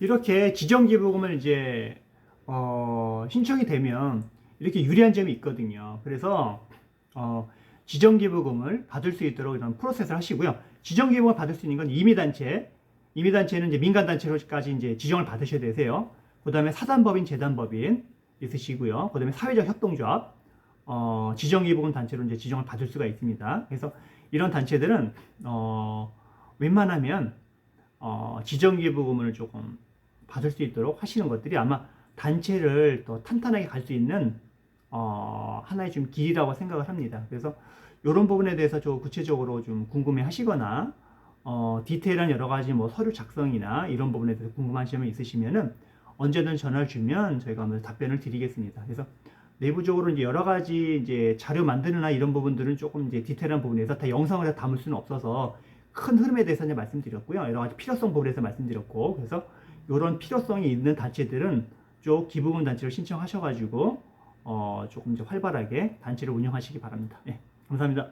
이렇게 지정기부금을 이제 어, 신청이 되면 이렇게 유리한 점이 있거든요. 그래서 어, 지정기부금을 받을 수 있도록 이런 프로세스를 하시고요. 지정기부금을 받을 수 있는 건 임의단체, 임의단체는 이제 민간단체로까지 이제 지정을 받으셔야 되세요. 그 다음에 사단법인, 재단법인 있으시고요. 그 다음에 사회적 협동조합, 어, 지정기부금 단체로 이제 지정을 받을 수가 있습니다. 그래서 이런 단체들은 어, 웬만하면 어, 지정기부금을 조금 받을 수 있도록 하시는 것들이 아마 단체를 더 탄탄하게 갈 수 있는 어, 하나의 좀 길이라고 생각을 합니다. 그래서 이런 부분에 대해서 좀 구체적으로 좀 궁금해 하시거나 어, 디테일한 여러 가지 뭐 서류 작성이나 이런 부분에 대해서 궁금하신 점 있으시면은 언제든 전화를 주면 저희가 한번 답변을 드리겠습니다. 그래서 내부적으로 이제 여러 가지 이제 자료 만드느나 이런 부분들은 조금 이제 디테일한 부분에서 다 영상을 다 담을 수는 없어서 큰 흐름에 대해서 이제 말씀드렸고요. 여러 가지 필요성 부분에 대해서 말씀드렸고 그래서 이런 필요성이 있는 단체들은 쪽 기부금 단체를 신청하셔가지고 어, 조금 이제 활발하게 단체를 운영하시기 바랍니다. 예, 감사합니다.